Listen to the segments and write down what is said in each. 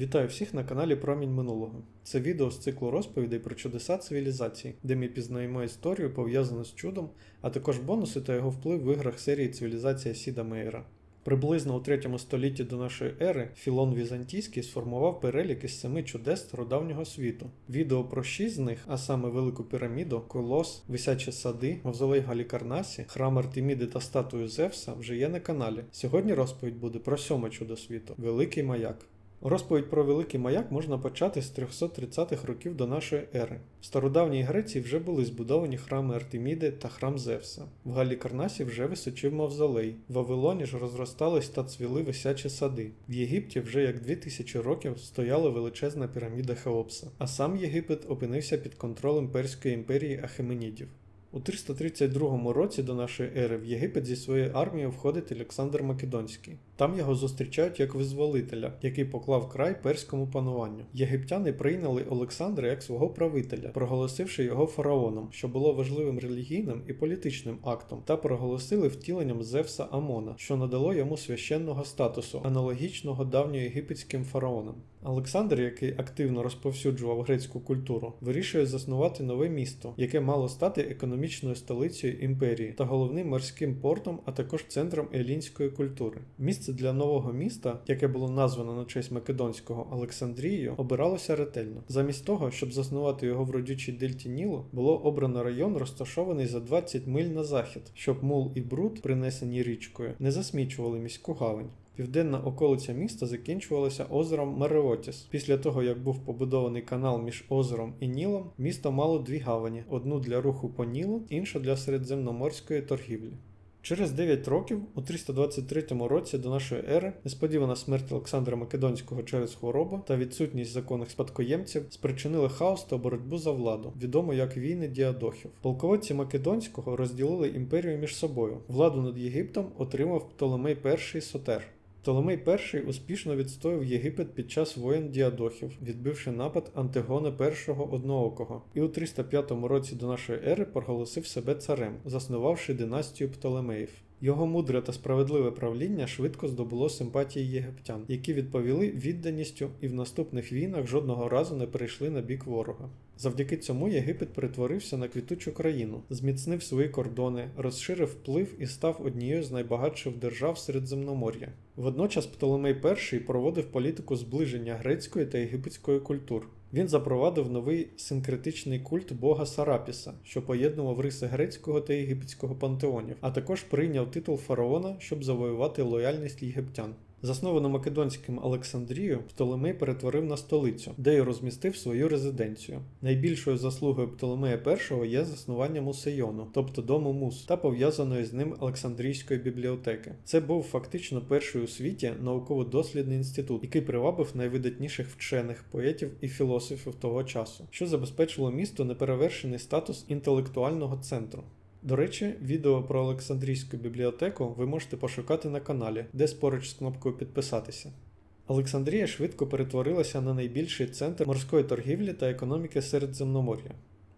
Вітаю всіх на каналі Промінь минулого. Це відео з циклу розповідей про чудеса цивілізації, де ми пізнаємо історію, пов'язану з чудом, а також бонуси та його вплив в іграх серії Цивілізація Сіда Мейера. Приблизно у 3 столітті до нашої ери Філон Візантійський сформував перелік із семи чудес стародавнього світу. Відео про шість з них, а саме Велику піраміду, Колос, Висячі сади, Мавзолей Галікарнасі, храм Артеміди та статую Зевса вже є на каналі. Сьогодні розповідь буде про сьоме чудо світу Великий маяк. Розповідь про Великий маяк можна почати з 330-х років до нашої ери. В стародавній Греції вже були збудовані храми Артеміди та храм Зевса. В Галікарнасі вже височив мавзолей. В Вавилоні ж розростались та цвіли висячі сади. В Єгипті вже як 2000 років стояла величезна піраміда Хеопса, а сам Єгипет опинився під контролем Перської імперії Ахеменідів. У 332 році до нашої ери в Єгипет зі своєю армією входить Олександр Македонський. Там його зустрічають як визволителя, який поклав край перському пануванню. Єгиптяни прийняли Олександра як свого правителя, проголосивши його фараоном, що було важливим релігійним і політичним актом, та проголосили втіленням Зевса Амона, що надало йому священного статусу, аналогічного давньоєгипетським фараонам. Олександр, який активно розповсюджував грецьку культуру, вирішує заснувати нове місто, яке мало стати економічною столицею імперії та головним морським портом, а також центром елінської культури. Місце для нового міста, яке було названо на честь Македонського Олександрією, обиралося ретельно. Замість того, щоб заснувати його в родючій дельті Нілу, було обрано район, розташований за 20 миль на захід, щоб мул і бруд, принесені річкою, не засмічували міську гавань. Південна околиця міста закінчувалася озером Мереотіс. Після того, як був побудований канал між озером і Нілом, місто мало дві гавані: одну для руху по Нілу, іншу для середземноморської торгівлі. Через 9 років, у 323 році до нашої ери, несподівана смерть Олександра Македонського через хворобу та відсутність законних спадкоємців спричинили хаос та боротьбу за владу, відомо як війни діадохів. Полководці Македонського розділили імперію між собою. Владу над Єгиптом отримав Птолемей І Сотер. Птолемей І успішно відстояв Єгипет під час воєн діадохів, відбивши напад Антигона І одноокого, і у 305 році до нашої ери проголосив себе царем, заснувавши династію Птолемеїв. Його мудре та справедливе правління швидко здобуло симпатії єгиптян, які відповіли відданістю і в наступних війнах жодного разу не перейшли на бік ворога. Завдяки цьому Єгипет перетворився на квітучу країну, зміцнив свої кордони, розширив вплив і став однією з найбагатших держав Середземномор'я. Водночас Птолемей І проводив політику зближення грецької та єгипетської культур. Він запровадив новий синкретичний культ бога Сарапіса, що поєднував риси грецького та єгипетського пантеонів, а також прийняв титул фараона, щоб завоювати лояльність єгиптян. Засновану Македонським Олександрію Птолемей перетворив на столицю, де й розмістив свою резиденцію. Найбільшою заслугою Птолемея І є заснування мусейону, тобто дому мус, та пов'язаної з ним Олександрійської бібліотеки. Це був фактично перший у світі науково-дослідний інститут, який привабив найвидатніших вчених, поетів і філософів того часу, що забезпечило місту неперевершений статус інтелектуального центру. До речі, відео про Олександрійську бібліотеку ви можете пошукати на каналі, десь поруч з кнопкою підписатися. Олександрія швидко перетворилася на найбільший центр морської торгівлі та економіки Середземномор'я.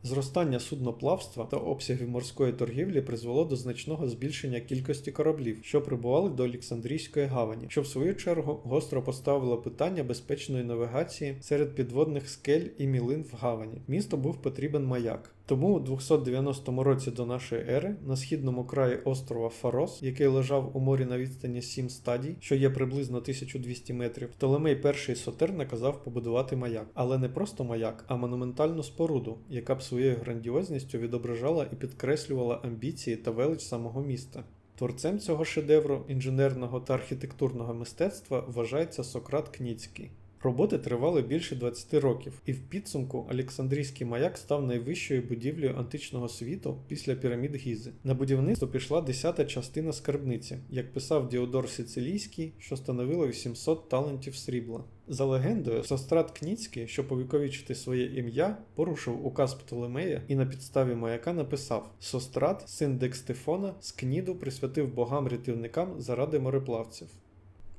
Зростання судноплавства та обсягів морської торгівлі призвело до значного збільшення кількості кораблів, що прибували до Олександрійської гавані, що в свою чергу гостро поставило питання безпечної навігації серед підводних скель і мілин в гавані. Місту був потрібен маяк. Тому у 290 році до нашої ери на східному краї острова Фарос, який лежав у морі на відстані 7 стадій, що є приблизно 1200 метрів, Птолемей І Сотер наказав побудувати маяк, але не просто маяк, а монументальну споруду, яка б своєю грандіозністю відображала і підкреслювала амбіції та велич самого міста. Творцем цього шедевру інженерного та архітектурного мистецтва вважається Сократ Кніцький. Роботи тривали більше 20 років, і в підсумку Олександрійський маяк став найвищою будівлею античного світу після пірамід Гізи. На будівництво пішла десята частина скарбниці, як писав Діодор Сицилійський, що становило 800 талантів срібла. За легендою, Сострат Кніцький, щоб повіковічити своє ім'я, порушив указ Птолемея і на підставі маяка написав: Сострат, син Декстефона, з Кніду присвятив богам-рятівникам заради мореплавців.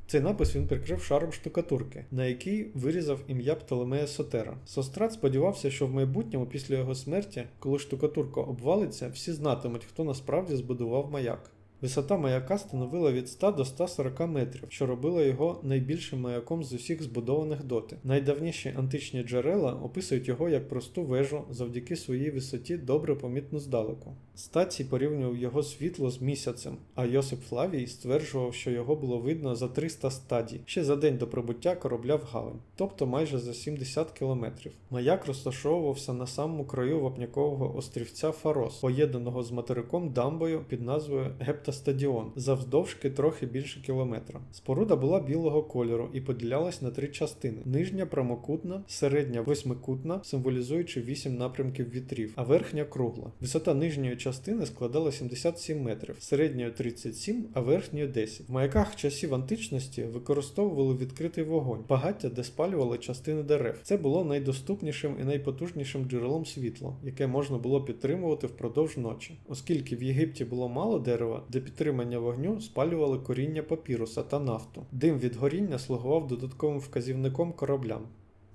Цей напис він прикрив шаром штукатурки, на якій вирізав ім'я Птолемея Сотера. Сострат сподівався, що в майбутньому, після його смерті, коли штукатурка обвалиться, всі знатимуть, хто насправді збудував маяк. Висота маяка становила від 100 до 140 метрів, що робило його найбільшим маяком з усіх збудованих доти. Найдавніші античні джерела описують його як просту вежу завдяки своїй висоті добре помітну здалеку. Стацій порівнював його світло з місяцем, а Йосип Флавій стверджував, що його було видно за 300 стадій ще за день до прибуття корабля в гавань, тобто майже за 70 кілометрів. Маяк розташовувався на самому краю вапнякового острівця Фарос, поєднаного з материком дамбою під назвою Гептастадіон, завдовжки трохи більше кілометра. Споруда була білого кольору і поділялась на три частини: нижня прямокутна, середня восьмикутна, символізуючи вісім напрямків вітрів, а верхня кругла. Висота нижньої частини складала 77 метрів, середньої 37, а верхньої 10. В маяках часів античності використовували відкритий вогонь, багаття, де спалювали частини дерев. Це було найдоступнішим і найпотужнішим джерелом світла, яке можна було підтримувати впродовж ночі, оскільки в Єгипті було мало дерева, для підтримання вогню спалювали коріння папіруса та нафту. Дим від горіння слугував додатковим вказівником кораблям.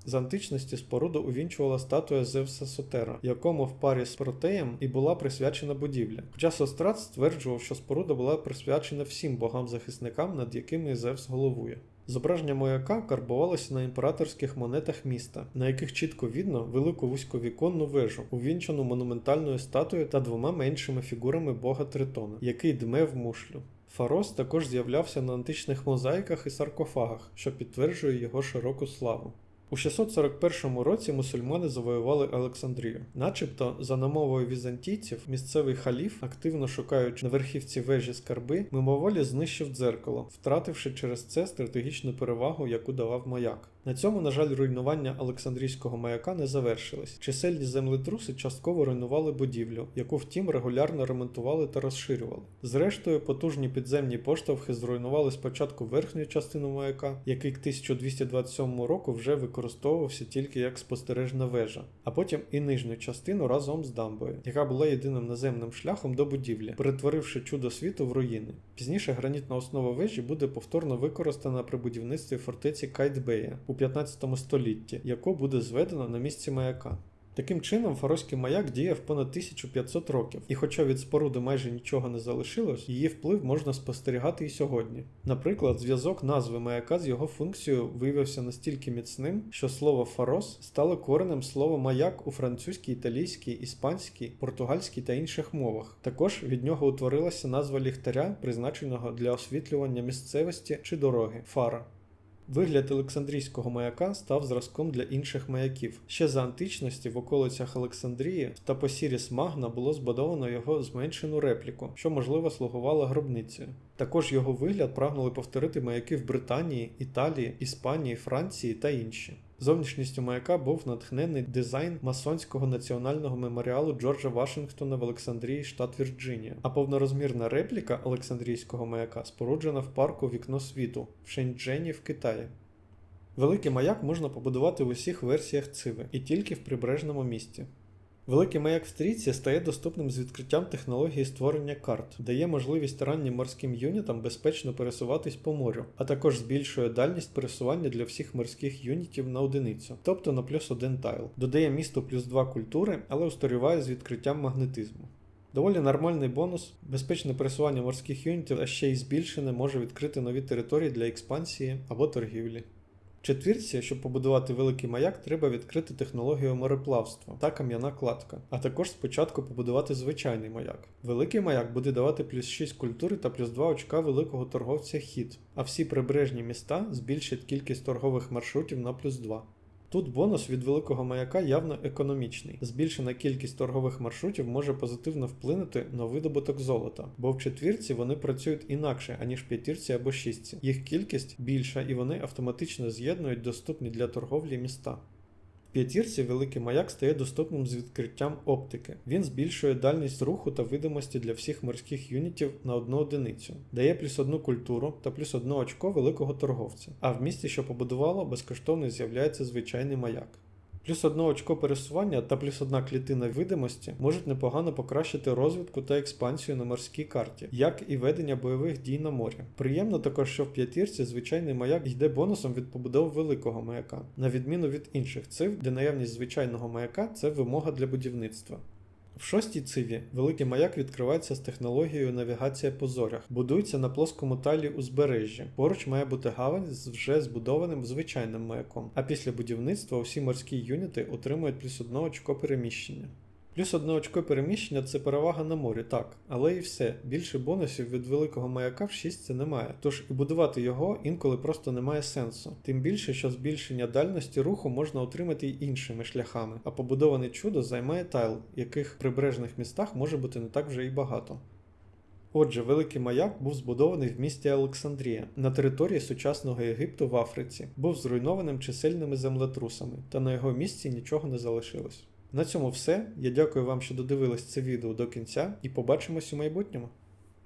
З античності споруду увінчувала статуя Зевса Сотера, якому в парі з Протеєм і була присвячена будівля. Хоча Сострат стверджував, що споруда була присвячена всім богам-захисникам, над якими Зевс головує. Зображення маяка карбувалося на імператорських монетах міста, на яких чітко видно велику вузьковіконну вежу, увінчену монументальною статуєю та двома меншими фігурами бога Тритона, який дме в мушлю. Фарос також з'являвся на античних мозаїках і саркофагах, що підтверджує його широку славу. У 641 році мусульмани завоювали Олександрію. Начебто, за намовою візантійців, місцевий халіф, активно шукаючи на верхівці вежі скарби, мимоволі знищив дзеркало, втративши через це стратегічну перевагу, яку давав маяк. На цьому, на жаль, руйнування Олександрійського маяка не завершилось. Чисельні землетруси частково руйнували будівлю, яку втім регулярно ремонтували та розширювали. Зрештою, потужні підземні поштовхи зруйнували спочатку верхню частину маяка, який к 1227 року вже використовувався тільки як спостережна вежа, а потім і нижню частину разом з дамбою, яка була єдиним наземним шляхом до будівлі, перетворивши чудо світу в руїни. Пізніше гранітна основа вежі буде повторно використана при будівництві фортеці Кайтбея у 15 столітті, яку буде зведено на місці маяка. Таким чином, фароський маяк діяв понад 1500 років, і хоча від споруди майже нічого не залишилось, її вплив можна спостерігати і сьогодні. Наприклад, зв'язок назви маяка з його функцією виявився настільки міцним, що слово фарос стало коренем слова маяк у французькій, італійській, іспанській, португальській та інших мовах. Також від нього утворилася назва ліхтаря, призначеного для освітлювання місцевості чи дороги фара. Вигляд Олександрійського маяка став зразком для інших маяків. Ще за античності в околицях Олександрії та по Сіріс Магна було збудовано його зменшену репліку, що можливо слугувала гробницею. Також його вигляд прагнули повторити маяки в Британії, Італії, Іспанії, Франції та інші. Зовнішністю маяка був натхнений дизайн масонського національного меморіалу Джорджа Вашингтона в Олександрії, штат Вірджинія, а повнорозмірна репліка Олександрійського маяка споруджена в парку Вікно світу в Шеньчжені в Китаї. Великий маяк можна побудувати в усіх версіях циви і тільки в прибережному місті. Великий маяк в стрічці стає доступним з відкриттям технології створення карт, дає можливість раннім морським юнітам безпечно пересуватись по морю, а також збільшує дальність пересування для всіх морських юнітів на одиницю, тобто на плюс один тайл, додає місту плюс 2 культури, але устаріває з відкриттям магнетизму. Доволі нормальний бонус, безпечне пересування морських юнітів, а ще й збільшене може відкрити нові території для експансії або торгівлі. Четвірці, щоб побудувати великий маяк, треба відкрити технологію мореплавства та кам'яна кладка, а також спочатку побудувати звичайний маяк. Великий маяк буде давати плюс 6 культури та плюс 2 очка великого торговця хід, а всі прибережні міста збільшать кількість торгових маршрутів на плюс 2. Тут бонус від великого маяка явно економічний. Збільшена кількість торгових маршрутів може позитивно вплинути на видобуток золота, бо в четвірці вони працюють інакше, аніж в п'ятірці або шістці. Їх кількість більша і вони автоматично з'єднують доступні для торговлі міста. П'ятірці великий маяк стає доступним з відкриттям оптики. Він збільшує дальність руху та видимості для всіх морських юнітів на одну одиницю, дає плюс одну культуру та плюс одне очко великого торговця. А в місті, що побудувало, безкоштовно з'являється звичайний маяк. Плюс одне очко пересування та плюс одна клітина видимості можуть непогано покращити розвитку та експансію на морській карті, як і ведення бойових дій на морі. Приємно також, що в п'ятірці звичайний маяк йде бонусом від побудови великого маяка, на відміну від інших цив, де наявність звичайного маяка це вимога для будівництва. В шостій циві великий маяк відкривається з технологією навігація по зорях, будується на плоскому талі узбережжя. Поруч має бути гавань з вже збудованим звичайним маяком. А після будівництва усі морські юніти отримують плюс одне очко переміщення. Плюс одне очко переміщення це перевага на морі, так, але і все. Більше бонусів від великого маяка в 6 це немає. Тож і будувати його інколи просто немає сенсу. Тим більше, що збільшення дальності руху можна отримати й іншими шляхами, а побудований чудо займає тайл, яких в прибережних містах може бути не так вже і багато. Отже, великий маяк був збудований в місті Олександрія на території сучасного Єгипту в Африці, був зруйнованим чисельними землетрусами, та на його місці нічого не залишилось. На цьому все. Я дякую вам, що додивились це відео до кінця, і побачимось у майбутньому.